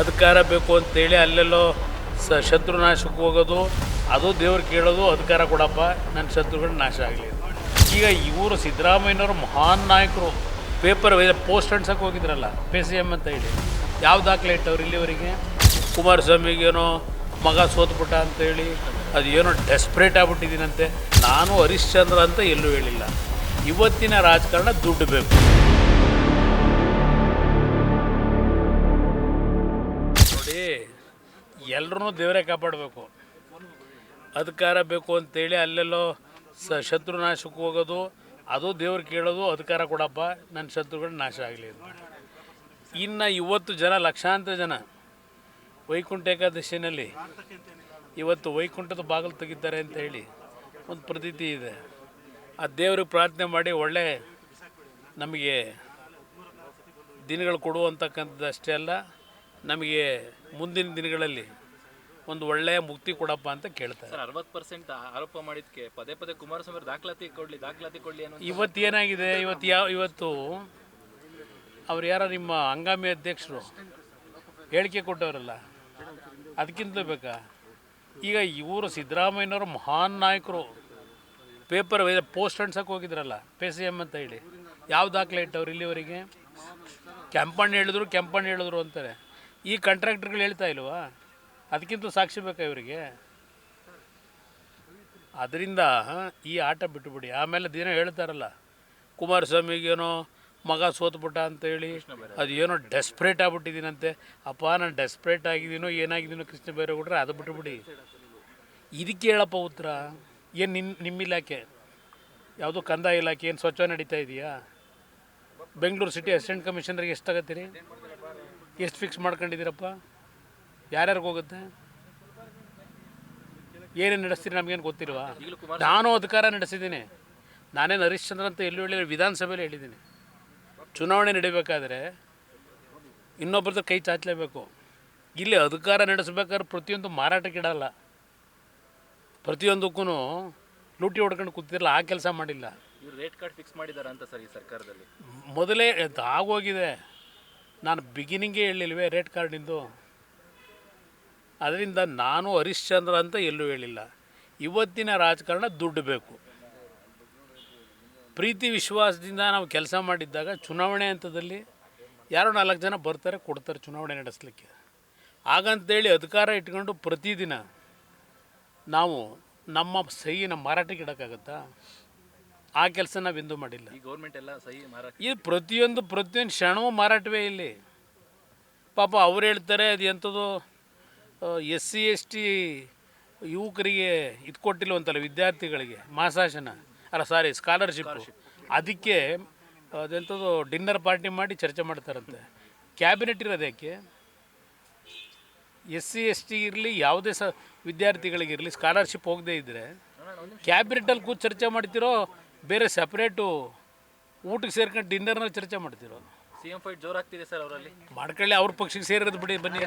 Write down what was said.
ಅಧಿಕಾರ ಬೇಕು ಅಂತೇಳಿ ಅಲ್ಲೆಲ್ಲೋ ಸ ಶತ್ರು ನಾಶಕ್ಕೆ ಹೋಗೋದು, ಅದು ದೇವ್ರು ಕೇಳೋದು ಅಧಿಕಾರ ಕೊಡಪ್ಪ, ನನ್ನ ಶತ್ರುಗಳು ನಾಶ ಆಗಲಿ ಈಗ ಇವರು ಸಿದ್ದರಾಮಯ್ಯನವರು ಮಹಾನ್ ನಾಯಕರು. ಪೇಪರ್ ಪೋಸ್ಟ್ ಅಂಟ್ಸಕ್ಕೆ ಹೋಗಿದ್ರಲ್ಲ ಪಿ ಸಿ ಎಂ ಅಂತ ಹೇಳಿ. ಯಾವ ದಾಖಲೆ ಇಟ್ಟವ್ರು ಇಲ್ಲಿವರೆಗೆ? ಕುಮಾರಸ್ವಾಮಿಗೇನೋ ಮಗ ಸೋತ್ಬಿಟ್ಟ ಅಂತೇಳಿ ಅದು ಏನೋ ಡೆಸ್ಪ್ರೇಟ್ ಆಗ್ಬಿಟ್ಟಿದ್ದೀನಂತೆ. ನಾನು ಹರಿಶ್ಚಂದ್ರ ಅಂತ ಎಲ್ಲೂ ಹೇಳಿಲ್ಲ. ಇವತ್ತಿನ ರಾಜಕಾರಣ ದುಡ್ಡು ಬೇಕು. ಎಲ್ಲರೂ ದೇವರೇ ಕಾಪಾಡಬೇಕು. ಅಧಿಕಾರ ಬೇಕು ಅಂತೇಳಿ ಅಲ್ಲೆಲ್ಲೋ ಸ ಶತ್ರುನಾಶಕ್ಕೆ ಹೋಗೋದು, ಅದು ದೇವ್ರು ಕೇಳೋದು, ಅಧಿಕಾರ ಕೊಡಪ್ಪ, ನನ್ನ ಶತ್ರುಗಳು ನಾಶ ಆಗಲಿ ಅಂತ. ಇನ್ನು ಇವತ್ತು ಜನ, ಲಕ್ಷಾಂತರ ಜನ ವೈಕುಂಠ ಏಕಾದಶಿನಲ್ಲಿ ಇವತ್ತು ವೈಕುಂಠದ ಬಾಗಿಲು ತೆಗಿತಾರೆ ಅಂತ ಹೇಳಿ ಒಂದು ಪ್ರತೀತಿ ಇದೆ. ಆ ದೇವ್ರಿಗೆ ಪ್ರಾರ್ಥನೆ ಮಾಡಿ ಒಳ್ಳೆ ನಮಗೆ ದಿನಗಳು ಕೊಡುವಂತಕ್ಕಂಥದ್ದು ಅಷ್ಟೇ ಅಲ್ಲ, ನಮಗೆ ಮುಂದಿನ ದಿನಗಳಲ್ಲಿ ಒಂದು ಒಳ್ಳೆಯ ಮುಕ್ತಿ ಕೊಡಪ್ಪ ಅಂತ ಕೇಳ್ತಾರೆ. ಸರ್ ಅರವತ್ತು ಪರ್ಸೆಂಟ್ ಆರೋಪ ಮಾಡಿದ್ಕೆ ಪದೇ ಪದೇ ಕುಮಾರಸ್ವಾಮಿ ಅವ್ರು ದಾಖಲಾತಿ ಕೊಡ್ಲಿ ದಾಖಲಾತಿ ಕೊಡ್ಲಿ ಅನ್ನೋ ಇವತ್ತು ಏನಾಗಿದೆ? ಇವತ್ತು ಯಾವ ಇವತ್ತು ಅವ್ರು ಯಾರೋ ನಿಮ್ಮ ಹಂಗಾಮಿ ಅಧ್ಯಕ್ಷರು ಹೇಳಿಕೆ ಕೊಟ್ಟವರಲ್ಲ ಅದಕ್ಕಿಂತ ಬೇಕಾ? ಈಗ ಇವರು ಸಿದ್ದರಾಮಯ್ಯನವರು ಮಹಾನ್ ನಾಯಕರು. ಪೇಪರ್ ಪೋಸ್ಟ್ ಅಂಡ್ಸಕ್ಕೆ ಹೋಗಿದ್ರಲ್ಲ ಪಿ ಸಿ ಎಂ ಅಂತ ಹೇಳಿ. ಯಾವ ದಾಖಲೆ ಇಟ್ಟವ್ರು ಇಲ್ಲಿವರೆಗೆ? ಕೆಂಪಣ್ಣ ಹೇಳಿದ್ರು ಕೆಂಪಣ್ಣ ಹೇಳಿದ್ರು ಅಂತಾರೆ. ಈ ಕಾಂಟ್ರಾಕ್ಟರ್ಗಳು ಹೇಳ್ತಾ ಇಲ್ವಾ? ಅದಕ್ಕಿಂತ ಸಾಕ್ಷಿ ಬೇಕಾ ಇವರಿಗೆ. ಅದರಿಂದ ಈ ಆಟ ಬಿಟ್ಟುಬಿಡಿ. ಆಮೇಲೆ ದಿನ ಹೇಳ್ತಾರಲ್ಲ, ಕುಮಾರಸ್ವಾಮಿಗೇನೋ ಮಗ ಸೋತ್ಬಿಟ್ಟ ಅಂತೇಳಿ, ಅದು ಏನೋ ಡೆಸ್ಪ್ರೇಟ್ ಆಗ್ಬಿಟ್ಟಿದ್ದೀನಂತೆ. ಅಪ್ಪ, ನಾನು ಡೆಸ್ಪ್ರೇಟ್ ಆಗಿದ್ದೀನೋ, ಏನಾಗಿದ್ದೀನೋ ಕೃಷ್ಣ ಬೈರೇಗೌಡ್ರೆ, ಅದು ಬಿಟ್ಟುಬಿಡಿ. ಇದಕ್ಕೆ ಹೇಳಪ್ಪ ಉತ್ತರ, ಏನು ನಿನ್ನ ನಿಮ್ಮ ಇಲಾಖೆ? ಯಾವುದೋ ಕಂದಾಯ ಇಲಾಖೆ, ಏನು ಸ್ವಚ್ಛ ನಡೀತಾ ಇದೆಯಾ? ಬೆಂಗಳೂರು ಸಿಟಿ ಅಸಿಸ್ಟೆಂಟ್ ಕಮಿಷನರ್ಗೆ ಎಷ್ಟು ತಗತ್ತೀರಿ ಎಷ್ಟು ಫಿಕ್ಸ್ ಮಾಡ್ಕೊಂಡಿದ್ದೀರಪ್ಪ? ಯಾರ್ಯಾರಿಗೆ ಹೋಗುತ್ತೆ? ಏನೇನು ನಡೆಸ್ತೀರಿ ನಮಗೇನು ಗೊತ್ತಿಲ್ವಾ? ನಾನು ಅಧಿಕಾರ ನಡೆಸಿದ್ದೀನಿ. ನಾನೇನು ಹರಿಶ್ಚಂದ್ರ ಅಂತ ಎಲ್ಲೂ ಹೇಳಿ ವಿಧಾನಸಭೆಯಲ್ಲಿ ಹೇಳಿದ್ದೀನಿ. ಚುನಾವಣೆ ನಡಿಬೇಕಾದ್ರೆ ಇನ್ನೊಬ್ಬರದ ಕೈ ಚಾಚಲೇಬೇಕು. ಇಲ್ಲಿ ಅಧಿಕಾರ ನಡೆಸಬೇಕಾದ್ರೆ ಪ್ರತಿಯೊಂದು ಮಾರಾಟಕ್ಕಿಡಲ್ಲ ಪ್ರತಿಯೊಂದಕ್ಕೂ ಲೂಟಿ ಹೊಡ್ಕೊಂಡು ಕೂತಿರಲ್ಲ ಆ ಕೆಲಸ ಮಾಡಿಲ್ಲ. ರೇಟ್ ಕಾರ್ಡ್ ಫಿಕ್ಸ್ ಮಾಡಿದ್ದಾರೆ ಅಂತ ಸರ್ ಈ ಸರ್ಕಾರದಲ್ಲಿ. ಮೊದಲೇ ಆಗೋಗಿದೆ. ನಾನು ಬಿಗಿನಿಂಗೇ ಹೇಳಿಲ್ವೇ ರೇಟ್ ಕಾರ್ಡಿಂದು ಅದರಿಂದ ನಾನು ಹರಿಶ್ಚಂದ್ರ ಅಂತ ಎಲ್ಲೂ ಹೇಳಿಲ್ಲ. ಇವತ್ತಿನ ರಾಜಕಾರಣ ದುಡ್ಡು ಬೇಕು. ಪ್ರೀತಿ ವಿಶ್ವಾಸದಿಂದ ನಾವು ಕೆಲಸ ಮಾಡಿದ್ದಾಗ ಚುನಾವಣೆ ಹಂತದಲ್ಲಿ ಯಾರೋ ನಾಲ್ಕು ಜನ ಬರ್ತಾರೆ ಕೊಡ್ತಾರೆ ಚುನಾವಣೆ ನಡೆಸಲಿಕ್ಕೆ. ಹಾಗಂತೇಳಿ ಅಧಿಕಾರ ಇಟ್ಕೊಂಡು ಪ್ರತಿದಿನ ನಾವು ನಮ್ಮ ಸಹಿನ ಮಾರಾಟಕ್ಕೆ ಇಡೋಕ್ಕಾಗತ್ತಾ? ಆ ಕೆಲಸ ನಾವು ಎಂದೂ ಮಾಡಿಲ್ಲ. ಗೌರ್ಮೆಂಟ್ ಎಲ್ಲ ಸಹಿ ಮಾರಾಟ ಇದು ಪ್ರತಿಯೊಂದು ಪ್ರತಿಯೊಂದು ಕ್ಷಣವೂ ಮಾರಾಟವೇ ಇಲ್ಲಿ. ಪಾಪ ಅವ್ರು ಹೇಳ್ತಾರೆ ಅದು ಎಂಥದ್ದು ಎಸ್ ಸಿ ಎಸ್ ಟಿ ಯುವಕರಿಗೆ ಇದು ಕೊಟ್ಟಿಲ್ವಂತಲ್ಲ ವಿದ್ಯಾರ್ಥಿಗಳಿಗೆ ಮಾಸಾಶನ ಅಲ್ಲ ಸಾರಿ ಸ್ಕಾಲರ್ಶಿಪ್ ಅದಕ್ಕೆ ಅದೆಂಥದ್ದು ಡಿನ್ನರ್ ಪಾರ್ಟಿ ಮಾಡಿ ಚರ್ಚೆ ಮಾಡ್ತಾರಂತೆ. ಕ್ಯಾಬಿನೆಟ್ ಇರೋದು ಯಾಕೆ? ಎಸ್ ಸಿ ಎಸ್ ಟಿ ಇರಲಿ ಯಾವುದೇ ಸ ವಿದ್ಯಾರ್ಥಿಗಳಿಗಿರಲಿ ಸ್ಕಾಲರ್ಶಿಪ್ ಹೋಗದೇ ಇದ್ದರೆ ಕ್ಯಾಬಿನೆಟಲ್ಲಿ ಕೂತು ಚರ್ಚೆ ಮಾಡ್ತಿರೋ ಬೇರೆ ಸಪ್ರೇಟು ಊಟಕ್ಕೆ ಸೇರ್ಕೊಂಡು ಡಿನ್ನರ್ನ ಚರ್ಚೆ ಮಾಡ್ತಿರೋ? ಸಿ ಎಂ ಫೈಟ್ ಜೋರಾಗ್ತಿದೆ ಸರ್ ಅವರಲ್ಲಿ. ಮಾಡ್ಕೊಳ್ಳಿ ಅವ್ರ ಪಕ್ಷಕ್ಕೆ ಸೇರಿರೋದು ಬಿಡಿ ಬನ್ನಿ.